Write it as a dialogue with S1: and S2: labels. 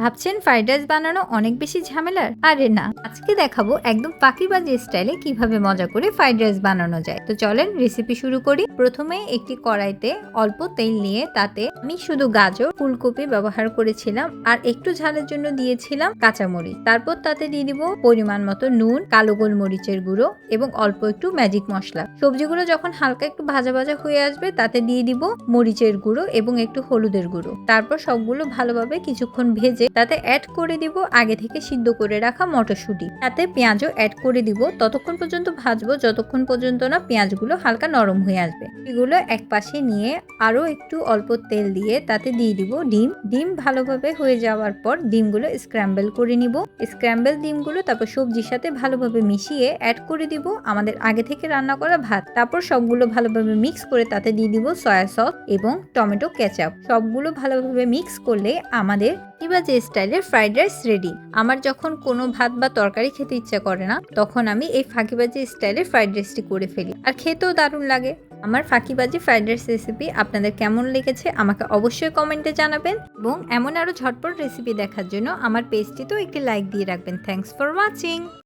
S1: ভাবছেন fried rice বানানো অনেক বেশি ঝামেলার? আরে না, আজকে দেখাবো একদম ফাঁকিবাজি স্টাইলে কীভাবে মজা করে ফ্রাইড রাইস বানানো যায়। তো চলেন রেসিপি শুরু করি। প্রথমে একটি কড়াইতে অল্প তেল নিয়ে তাতে আমি শুধু গাজর, ফুলকপি ব্যবহার করেছিলাম আর একটু ঝালের জন্য দিয়েছিলাম কাঁচামরিচ। তারপর তাতে দিয়ে দিব পরিমাণ মতো নুন, কালো গোলমরিচের গুঁড়ো এবং অল্প একটু ম্যাজিক মশলা। সবজিগুলো যখন হালকা একটু ভাজা ভাজা হয়ে আসবে, তাতে দিয়ে দিব মরিচের গুঁড়ো এবং একটু হলুদের গুঁড়ো। তারপর সবগুলো ভালোভাবে কিছুক্ষণ ভেজে তাতে অ্যাড করে দিব আগে থেকে সিদ্ধ করে রাখা মটরশুঁটি। তাতে পেঁয়াজও অ্যাড করে দিব। ততক্ষণ পর্যন্ত ভাজবো, যতক্ষণ পর্যন্ত না পেঁয়াজগুলো হালকা নরম হয়ে আসবে। এগুলো এক পাশে নিয়ে আরও একটু অল্প তেল দিয়ে তাতে দিয়ে দিব ডিম। ডিম ভালোভাবে হয়ে যাওয়ার পর ডিমগুলো স্ক্র্যাম্বল করে নিব। স্ক্র্যাম্বল ডিমগুলো তারপর সবজির সাথে ভালোভাবে মিশিয়ে অ্যাড করে দিব আমাদের আগে থেকে রান্না করা ভাত। তারপর সবগুলো ভালোভাবে মিক্স করে তাতে দিয়ে দিব সয়া সস এবং টমেটো কেচাপ সবগুলো ভালোভাবে মিক্স করলে আমাদের স্টাইলের ফ্রাইড রাইস রেডি আমার যখন কোনো ভাত বা তরকারি খেতে ইচ্ছা করে না, তখন আমি এই ফাঁকিবাজি স্টাইলের ফ্রাইড রাইসটি করে ফেলি। আর খেতেও দারুণ লাগে। আমার ফাঁকিবাজি ফ্রাইড রাইস রেসিপি আপনাদের কেমন লেগেছে আমাকে অবশ্যই কমেন্টে জানাবেন। এবং এমন আরও ঝটপট রেসিপি দেখার জন্য আমার পেজটিতেও একটি লাইক দিয়ে রাখবেন। Thanks for watching